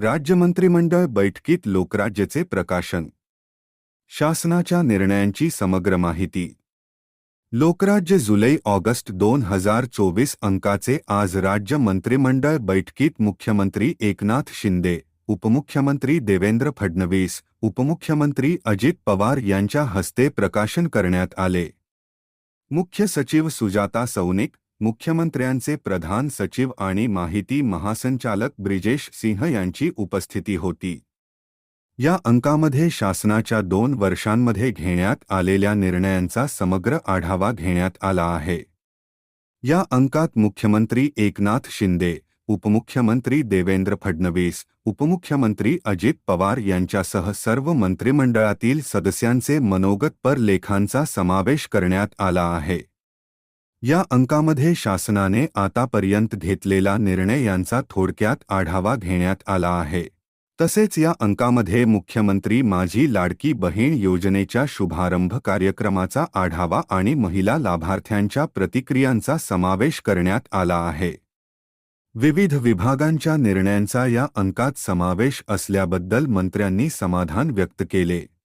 राज्य मंत्रिमंडळ बैठकीत लोकराज्यचे प्रकाशन. शासनाच्या निर्णयांची समग्र माहिती. लोकराज्य जुलै ऑगस्ट दोन हजार चोवीस अंकाचे आज राज्य मंत्रिमंडळ बैठकीत मुख्यमंत्री एकनाथ शिंदे उपमुख्यमंत्री देवेंद्र फडणवीस उपमुख्यमंत्री अजित पवार यांच्या हस्ते प्रकाशन करण्यात आले. मुख्य सचिव सुजाता सौनिक मुख्यमंत्र्यांचे प्रधान सचिव आणि माहिती महासंचालक ब्रिजेश सिंह यांची उपस्थिती होती. या अंकामध्ये शासनाच्या दोन वर्षांमध्ये घेण्यात आलेल्या निर्णयांचा समग्र आढावा घेण्यात आला आहे. या अंकात मुख्यमंत्री एकनाथ शिंदे उपमुख्यमंत्री देवेंद्र फडणवीस उपमुख्यमंत्री अजित पवार यांच्यासह सर्व मंत्रिमंडळातील सदस्यांचे मनोगतपर लेखांचा समावेश करण्यात आला आहे. या अंकामध्ये शासनाने आतापर्यंत घेतलेला निर्णय यांचा थोडक्यात आढावा घेण्यात आला आहे. तसेच या अंकामध्ये मुख्यमंत्री माझी लाडकी बहीण योजनेच्या शुभारंभ कार्यक्रमाचा आढावा आणि महिला लाभार्थ्यांच्या प्रतिक्रियांचा समावेश करण्यात आला आहे. विविध विभागांच्या निर्णयांचा या अंकात समावेश असल्याबद्दल मंत्र्यांनी समाधान व्यक्त केले.